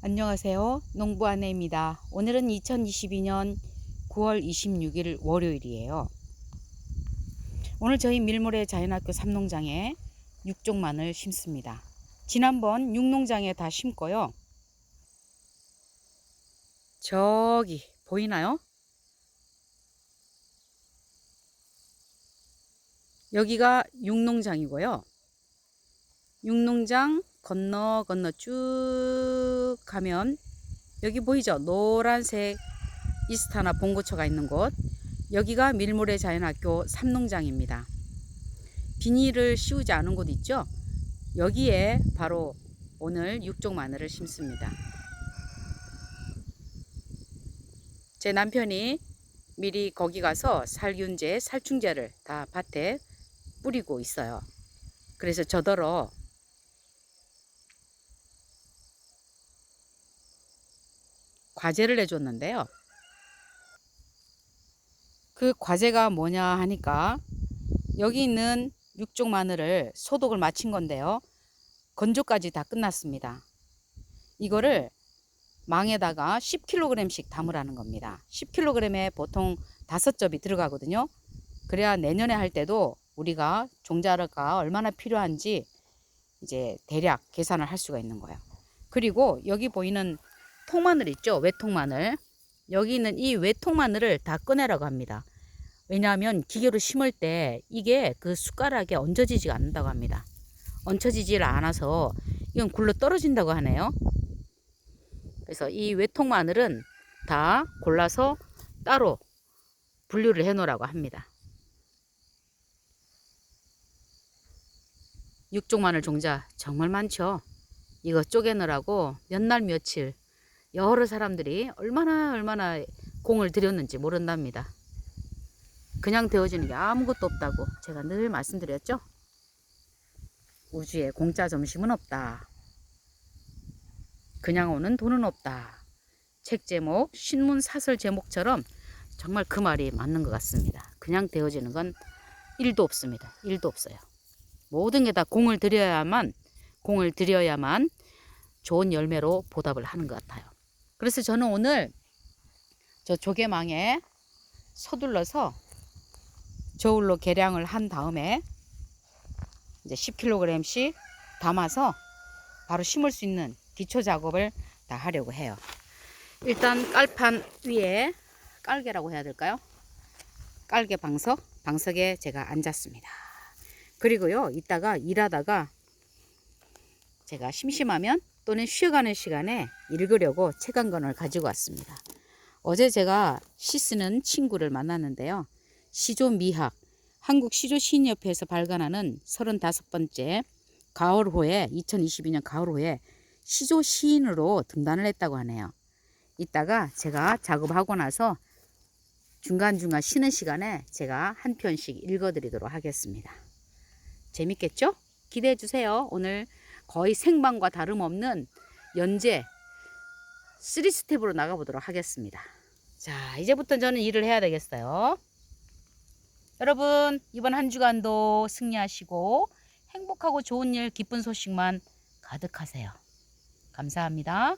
안녕하세요. 농부 아내입니다. 오늘은 2022년 9월 26일 월요일이에요. 오늘 저희 밀모래 자연학교 삼농장에 육종만을 심습니다. 지난번 육농장에 다 심고요. 저기 보이나요? 여기가 육농장이고요. 육농장 건너 건너 쭉 가면 여기 보이죠? 노란색 이스타나 봉고초가 있는 곳. 여기가 밀모래 자연학교 삼농장입니다. 비닐을 씌우지 않은 곳 있죠? 여기에 바로 오늘 육종 마늘을 심습니다. 제 남편이 미리 거기 가서 살균제, 살충제를 다 밭에 뿌리고 있어요. 그래서 저더러 과제를 내줬는데요. 그 과제가 뭐냐 하니까 여기 있는 육종 마늘을 소독을 마친 건데요. 건조까지 다 끝났습니다. 이거를 망에다가 10kg씩 담으라는 겁니다. 10kg에 보통 5접이 들어가거든요. 그래야 내년에 할 때도 우리가 종자가 얼마나 필요한지 이제 대략 계산을 할 수가 있는 거예요. 그리고 여기 보이는 통마늘 있죠? 외통마늘. 여기 있는 이 외통마늘을 다 꺼내라고 합니다. 왜냐하면 기계로 심을 때 이게 그 숟가락에 얹어지지가 않는다고 합니다. 얹혀지질 않아서 이건 굴러 떨어진다고 하네요. 그래서 이 외통 마늘은 다 골라서 따로 분류를 해 놓으라고 합니다. 육종 마늘 종자 정말 많죠. 이거 쪼개느라고 몇 날 며칠 여러 사람들이 얼마나 얼마나 공을 들였는지 모른답니다. 그냥 되어지는 게 아무것도 없다고 제가 늘 말씀드렸죠. 우주에 공짜 점심은 없다. 그냥 오는 돈은 없다. 책 제목, 신문 사설 제목처럼 정말 그 말이 맞는 것 같습니다. 그냥 되어지는 건 일도 없습니다. 일도 없어요. 모든 게 다 공을 들여야만 공을 들여야만 좋은 열매로 보답을 하는 것 같아요. 그래서 저는 오늘 저 조개망에 서둘러서 저울로 계량을 한 다음에 이제 10kg씩 담아서 바로 심을 수 있는 기초 작업을 다 하려고 해요. 일단 깔판 위에 깔개라고 해야 될까요? 깔개 방석, 방석에 제가 앉았습니다. 그리고요, 이따가 일하다가 제가 심심하면 또는 쉬어가는 시간에 읽으려고 책 한 권을 가지고 왔습니다. 어제 제가 시 쓰는 친구를 만났는데요. 시조 미학, 한국 시조 시인협회에서 발간하는 35번째 가을호에 2022년 가을호에 시조 시인으로 등단을 했다고 하네요. 이따가 제가 작업하고 나서 중간중간 쉬는 시간에 제가 한 편씩 읽어드리도록 하겠습니다. 재밌겠죠? 기대해 주세요. 오늘 거의 생방과 다름없는 연재 3스텝으로 나가보도록 하겠습니다. 자, 이제부터 저는 일을 해야 되겠어요. 여러분, 이번 한 주간도 승리하시고 행복하고 좋은 일, 기쁜 소식만 가득하세요. 감사합니다.